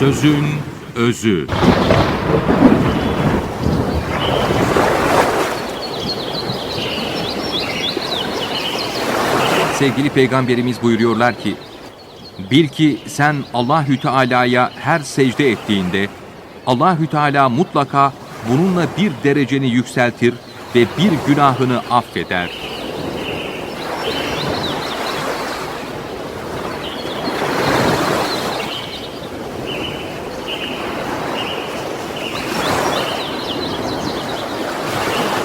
Sözün özü. Sevgili peygamberimiz buyuruyorlar ki, Bil ki sen Allahü Teala'ya her secde ettiğinde Allahü Teala mutlaka bununla bir dereceni yükseltir ve bir günahını affeder.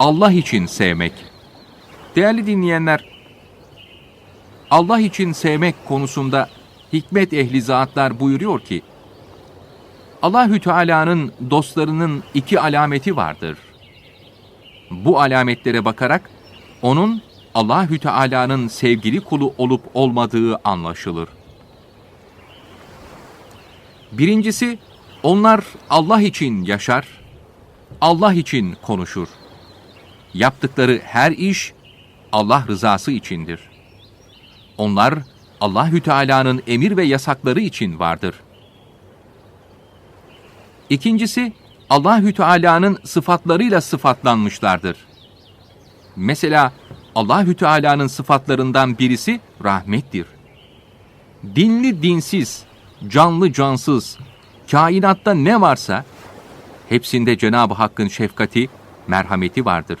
Allah için sevmek. Değerli dinleyenler, Allah için sevmek konusunda hikmet ehli zatlar buyuruyor ki, Allahü Teala'nın dostlarının iki alameti vardır. Bu alametlere bakarak onun Allahü Teala'nın sevgili kulu olup olmadığı anlaşılır. Birincisi, onlar Allah için yaşar, Allah için konuşur. Yaptıkları her iş Allah rızası içindir. Onlar Allahü Teala'nın emir ve yasakları için vardır. İkincisi Allahü Teala'nın sıfatlarıyla sıfatlanmışlardır. Mesela Allahü Teala'nın sıfatlarından birisi rahmettir. Dinli dinsiz, canlı cansız, kainatta ne varsa hepsinde Cenab-ı Hakk'ın şefkati, merhameti vardır.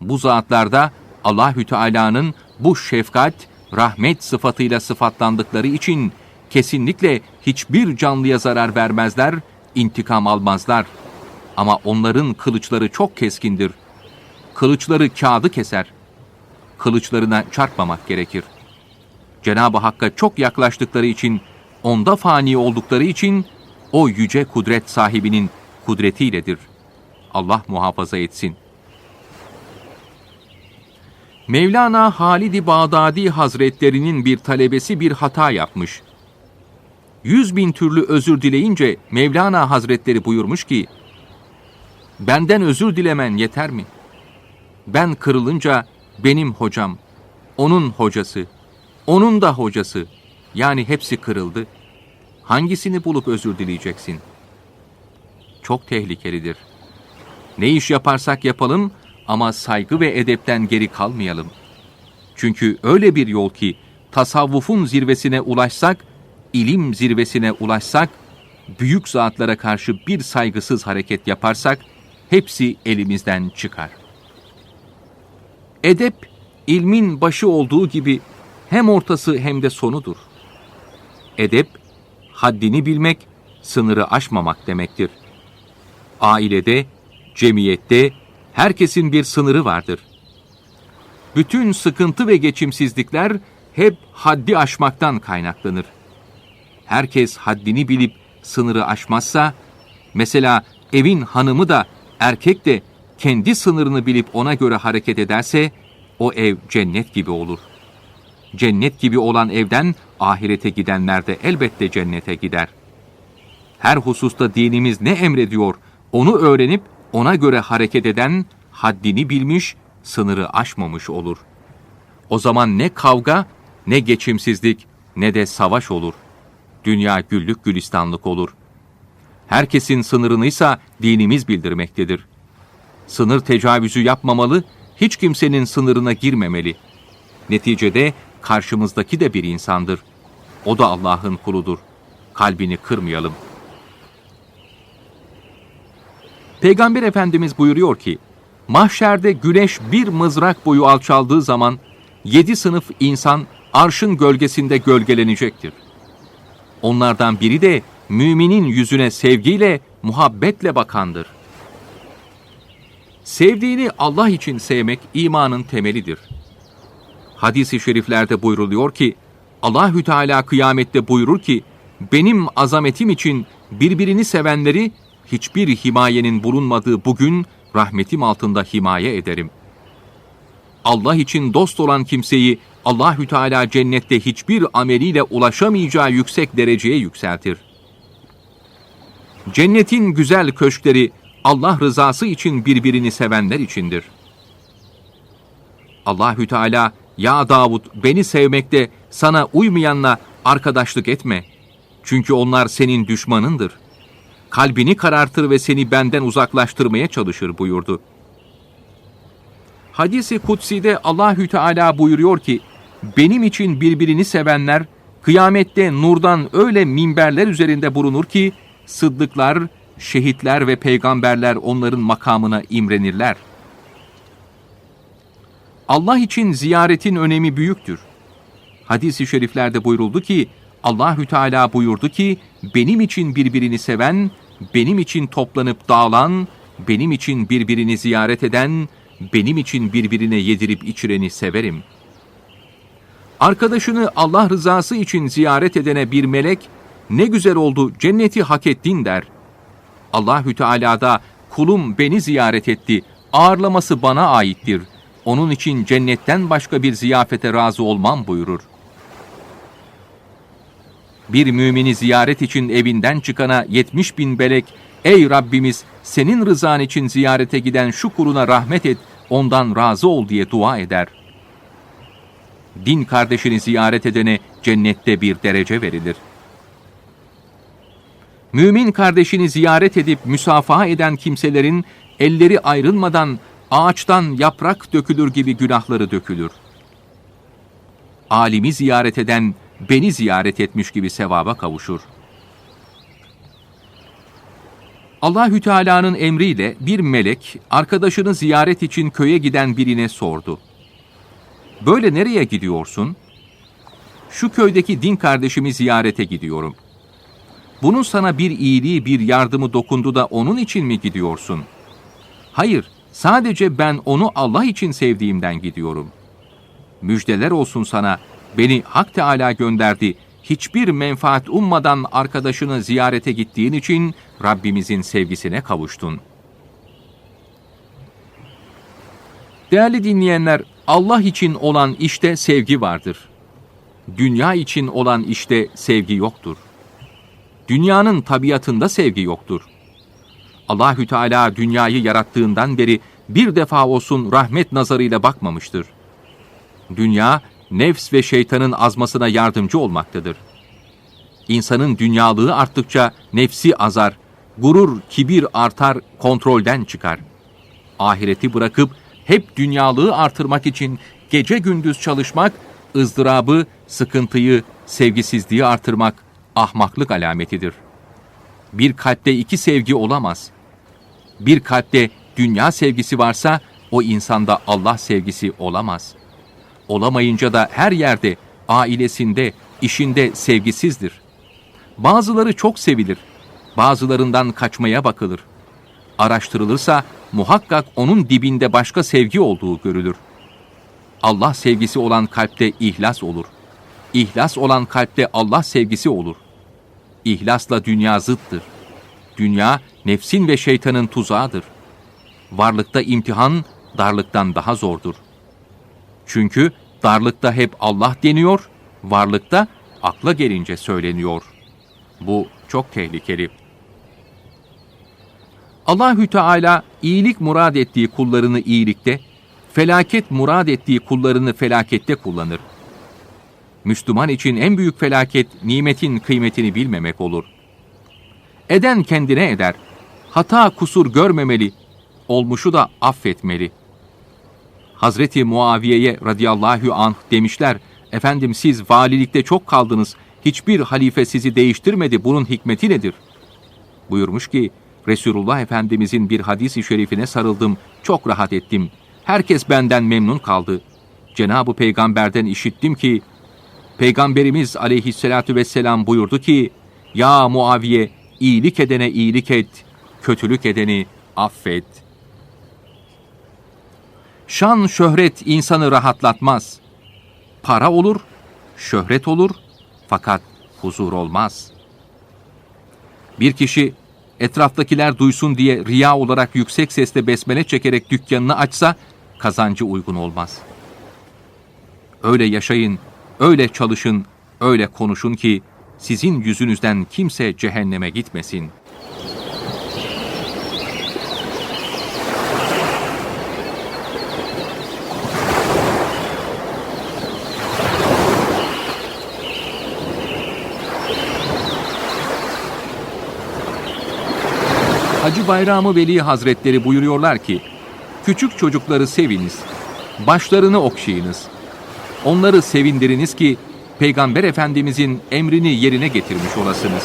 Bu zatlarda Allahü Teala'nın bu şefkat, rahmet sıfatıyla sıfatlandıkları için kesinlikle hiçbir canlıya zarar vermezler, intikam almazlar. Ama onların kılıçları çok keskindir. Kılıçları kağıdı keser. Kılıçlarına çarpmamak gerekir. Cenab-ı Hakk'a çok yaklaştıkları için, onda fani oldukları için o yüce kudret sahibinin kudretiyledir. Allah muhafaza etsin. Mevlana Halid-i Bağdadi Hazretlerinin bir talebesi bir hata yapmış. Yüz bin türlü özür dileyince Mevlana Hazretleri buyurmuş ki, Benden özür dilemen yeter mi? Ben kırılınca benim hocam, onun hocası, onun da hocası, yani hepsi kırıldı. Hangisini bulup özür dileyeceksin? Çok tehlikelidir. Ne iş yaparsak yapalım ama saygı ve edepten geri kalmayalım. Çünkü öyle bir yol ki tasavvufun zirvesine ulaşsak, ilim zirvesine ulaşsak, büyük zatlara karşı bir saygısız hareket yaparsak hepsi elimizden çıkar. Edep ilmin başı olduğu gibi hem ortası hem de sonudur. Edep haddini bilmek, sınırı aşmamak demektir. Ailede, cemiyette herkesin bir sınırı vardır. Bütün sıkıntı ve geçimsizlikler hep haddi aşmaktan kaynaklanır. Herkes haddini bilip sınırı aşmazsa, mesela evin hanımı da erkek de kendi sınırını bilip ona göre hareket ederse, o ev cennet gibi olur. Cennet gibi olan evden ahirete gidenler de elbette cennete gider. Her hususta dinimiz ne emrediyor, onu öğrenip ona göre hareket eden haddini bilmiş, sınırı aşmamış olur. O zaman ne kavga, ne geçimsizlik, ne de savaş olur. Dünya güllük gülistanlık olur. Herkesin sınırınıysa dinimiz bildirmektedir. Sınır tecavüzü yapmamalı, hiç kimsenin sınırına girmemeli. Neticede karşımızdaki de bir insandır. O da Allah'ın kuludur. Kalbini kırmayalım. Peygamber Efendimiz buyuruyor ki, Mahşerde güneş bir mızrak boyu alçaldığı zaman yedi sınıf insan arşın gölgesinde gölgelenecektir. Onlardan biri de müminin yüzüne sevgiyle, muhabbetle bakandır. Sevdiğini Allah için sevmek imanın temelidir. Hadis-i şeriflerde buyruluyor ki, Allahü Teala kıyamette buyurur ki, benim azametim için birbirini sevenleri hiçbir himayenin bulunmadığı bugün rahmetim altında himaye ederim. Allah için dost olan kimseyi Allahü Teala cennette hiçbir ameliyle ulaşamayacağı yüksek dereceye yükseltir. Cennetin güzel köşkleri Allah rızası için birbirini sevenler içindir. Allahü Teala ya Davud beni sevmekte sana uymayanla arkadaşlık etme. Çünkü onlar senin düşmanındır. Kalbini karartır ve seni benden uzaklaştırmaya çalışır buyurdu. Hadisi kutsi'de Allahü Teala buyuruyor ki, benim için birbirini sevenler, kıyamette nurdan öyle minberler üzerinde bulunur ki, sıddıklar, şehitler ve peygamberler onların makamına imrenirler. Allah için ziyaretin önemi büyüktür. Hadis-i şeriflerde buyuruldu ki, Allahü Teala buyurdu ki, benim için birbirini seven, benim için toplanıp dağılan, benim için birbirini ziyaret eden, benim için birbirine yedirip içireni severim. Arkadaşını Allah rızası için ziyaret edene bir melek, ne güzel oldu cenneti hak ettin der. Allahü Teala da kulum beni ziyaret etti, ağırlaması bana aittir. Onun için cennetten başka bir ziyafete razı olmam buyurur. Bir mümini ziyaret için evinden çıkana 70 bin belek, ey Rabbimiz senin rızan için ziyarete giden şu kuluna rahmet et, ondan razı ol diye dua eder. Din kardeşini ziyaret edene cennette bir derece verilir. Mümin kardeşini ziyaret edip müsafaha eden kimselerin elleri ayrılmadan ağaçtan yaprak dökülür gibi günahları dökülür. Alimi ziyaret eden beni ziyaret etmiş gibi sevaba kavuşur. Allahü Teala'nın emriyle bir melek arkadaşını ziyaret için köye giden birine sordu. Böyle nereye gidiyorsun? Şu köydeki din kardeşimi ziyarete gidiyorum. Bunun sana bir iyiliği, bir yardımı dokundu da onun için mi gidiyorsun? Hayır, sadece ben onu Allah için sevdiğimden gidiyorum. Müjdeler olsun sana, beni Hak Teala gönderdi. Hiçbir menfaat ummadan arkadaşını ziyarete gittiğin için Rabbimizin sevgisine kavuştun. Değerli dinleyenler, Allah için olan işte sevgi vardır. Dünya için olan işte sevgi yoktur. Dünyanın tabiatında sevgi yoktur. Allahü Teala dünyayı yarattığından beri bir defa olsun rahmet nazarıyla bakmamıştır. Dünya nefs ve şeytanın azmasına yardımcı olmaktadır. İnsanın dünyalığı arttıkça nefsi azar, gurur, kibir artar, kontrolden çıkar. Ahireti bırakıp hep dünyalığı artırmak için gece gündüz çalışmak, ızdırabı, sıkıntıyı, sevgisizliği artırmak ahmaklık alametidir. Bir kalpte iki sevgi olamaz. Bir kalpte dünya sevgisi varsa o insanda Allah sevgisi olamaz. Olamayınca da her yerde, ailesinde, işinde sevgisizdir. Bazıları çok sevilir, bazılarından kaçmaya bakılır. Araştırılırsa muhakkak onun dibinde başka sevgi olduğu görülür. Allah sevgisi olan kalpte ihlas olur. İhlas olan kalpte Allah sevgisi olur. İhlasla dünya zıttır. Dünya nefsin ve şeytanın tuzağıdır. Varlıkta imtihan darlıktan daha zordur. Çünkü darlıkta hep Allah deniyor, varlıkta akla gelince söyleniyor. Bu çok tehlikeli. Allahü Teala iyilik murad ettiği kullarını iyilikte, felaket murad ettiği kullarını felakette kullanır. Müslüman için en büyük felaket nimetin kıymetini bilmemek olur. Eden kendine eder. Hata kusur görmemeli, olmuşu da affetmeli. Hazreti Muaviye'ye radıyallahu anh demişler, efendim siz valilikte çok kaldınız, hiçbir halife sizi değiştirmedi, bunun hikmeti nedir? Buyurmuş ki, Resulullah Efendimizin bir hadisi şerifine sarıldım, çok rahat ettim. Herkes benden memnun kaldı. Cenab-ı Peygamber'den işittim ki, Peygamberimiz aleyhissalatu vesselam buyurdu ki, Ya Muaviye, iyilik edene iyilik et, kötülük edeni affet. Şan şöhret insanı rahatlatmaz. Para olur, şöhret olur fakat huzur olmaz. Bir kişi etraftakiler duysun diye riya olarak yüksek sesle besmele çekerek dükkanını açsa kazancı uygun olmaz. Öyle yaşayın, öyle çalışın, öyle konuşun ki sizin yüzünüzden kimse cehenneme gitmesin. Bayramı Veli Hazretleri buyuruyorlar ki, küçük çocukları seviniz, başlarını okşayınız. Onları sevindiriniz ki Peygamber Efendimizin emrini yerine getirmiş olasınız.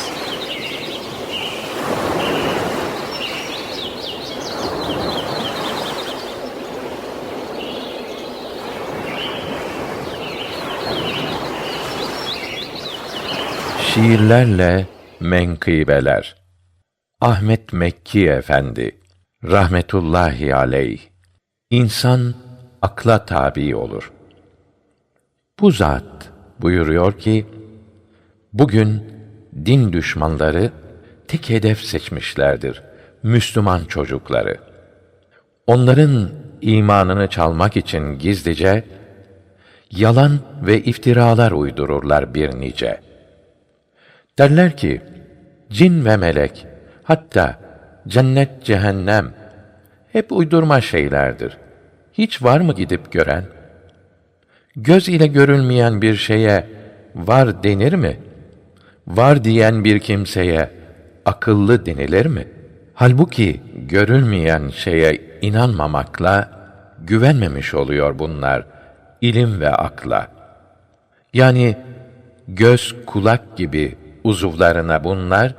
Şiirlerle menkıbeler Ahmet Mekki Efendi rahmetullahi aleyh İnsan akla tabi olur. Bu zat buyuruyor ki bugün din düşmanları tek hedef seçmişlerdir Müslüman çocukları. Onların imanını çalmak için gizlice yalan ve iftiralar uydururlar bir nice. Derler ki, cin ve melek, hatta cennet, cehennem, hep uydurma şeylerdir. Hiç var mı gidip gören? Göz ile görülmeyen bir şeye var denir mi? Var diyen bir kimseye akıllı denilir mi? Halbuki görülmeyen şeye inanmamakla güvenmemiş oluyor bunlar ilim ve akla. Yani göz, kulak gibi uzuvlarına bunlar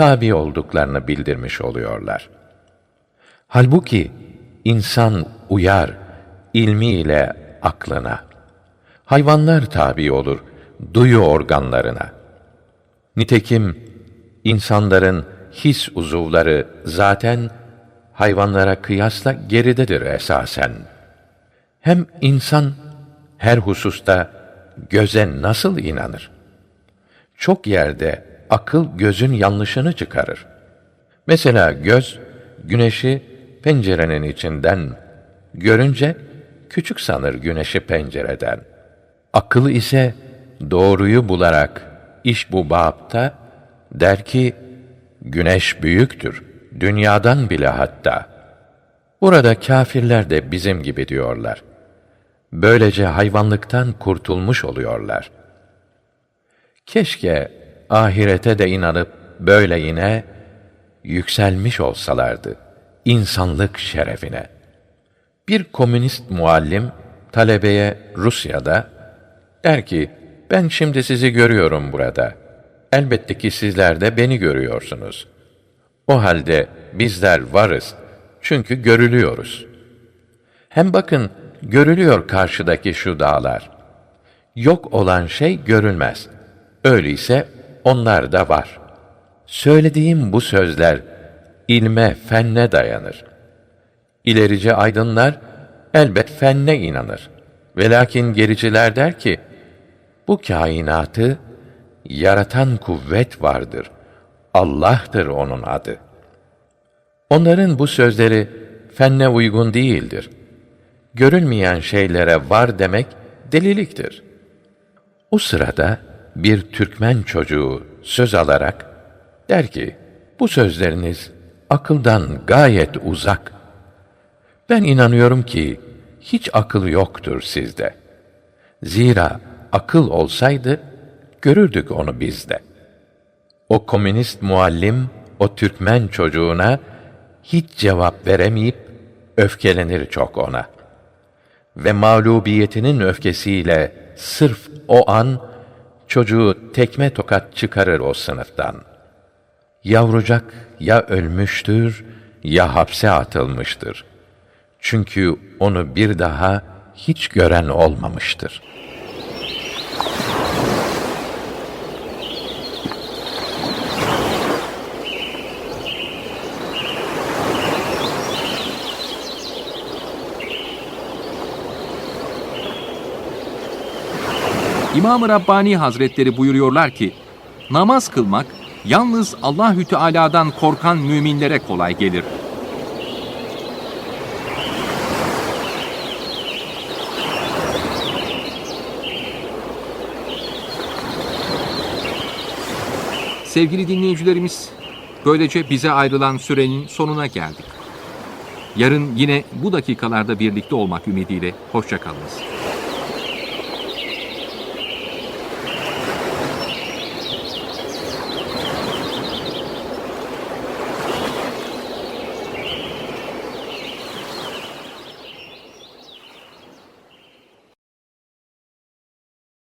tabi olduklarını bildirmiş oluyorlar. Halbuki insan uyar ilmiyle aklına. Hayvanlar tabi olur duyu organlarına. Nitekim insanların his uzuvları zaten hayvanlara kıyasla geridedir esasen. Hem insan her hususta göze nasıl inanır? Çok yerde akıl gözün yanlışını çıkarır. Mesela göz güneşi pencerenin içinden görünce küçük sanır güneşi pencereden. Akıl ise doğruyu bularak iş bu bapta der ki güneş büyüktür dünyadan bile hatta. Burada kâfirler de bizim gibi diyorlar. Böylece hayvanlıktan kurtulmuş oluyorlar. Keşke ahirete de inanıp böyle yine yükselmiş olsalardı insanlık şerefine. Bir komünist muallim talebeye Rusya'da der ki ben şimdi sizi görüyorum burada. Elbette ki sizler de beni görüyorsunuz. O halde bizler varız. Çünkü görülüyoruz. Hem bakın görülüyor karşıdaki şu dağlar. Yok olan şey görülmez. Öyleyse onlar da var. Söylediğim bu sözler ilme, fenne dayanır. İlerici aydınlar elbet fenne inanır. Velakin gericiler der ki, bu kainatı yaratan kuvvet vardır. Allah'tır onun adı. Onların bu sözleri fenne uygun değildir. Görülmeyen şeylere var demek deliliktir. O sırada bir Türkmen çocuğu söz alarak der ki, bu sözleriniz akıldan gayet uzak. Ben inanıyorum ki hiç akıl yoktur sizde. Zira akıl olsaydı görürdük onu bizde. O komünist muallim o Türkmen çocuğuna hiç cevap veremeyip öfkelenir çok ona. Ve mağlubiyetinin öfkesiyle sırf o an çocuğu tekme tokat çıkarır o sınıftan. Yavrucak ya ölmüştür ya hapse atılmıştır. Çünkü onu bir daha hiç gören olmamıştır. İmam-ı Rabbani Hazretleri buyuruyorlar ki, namaz kılmak yalnız Allahü Teala'dan korkan müminlere kolay gelir. Sevgili dinleyicilerimiz, böylece bize ayrılan sürenin sonuna geldik. Yarın yine bu dakikalarda birlikte olmak ümidiyle hoşçakalınız.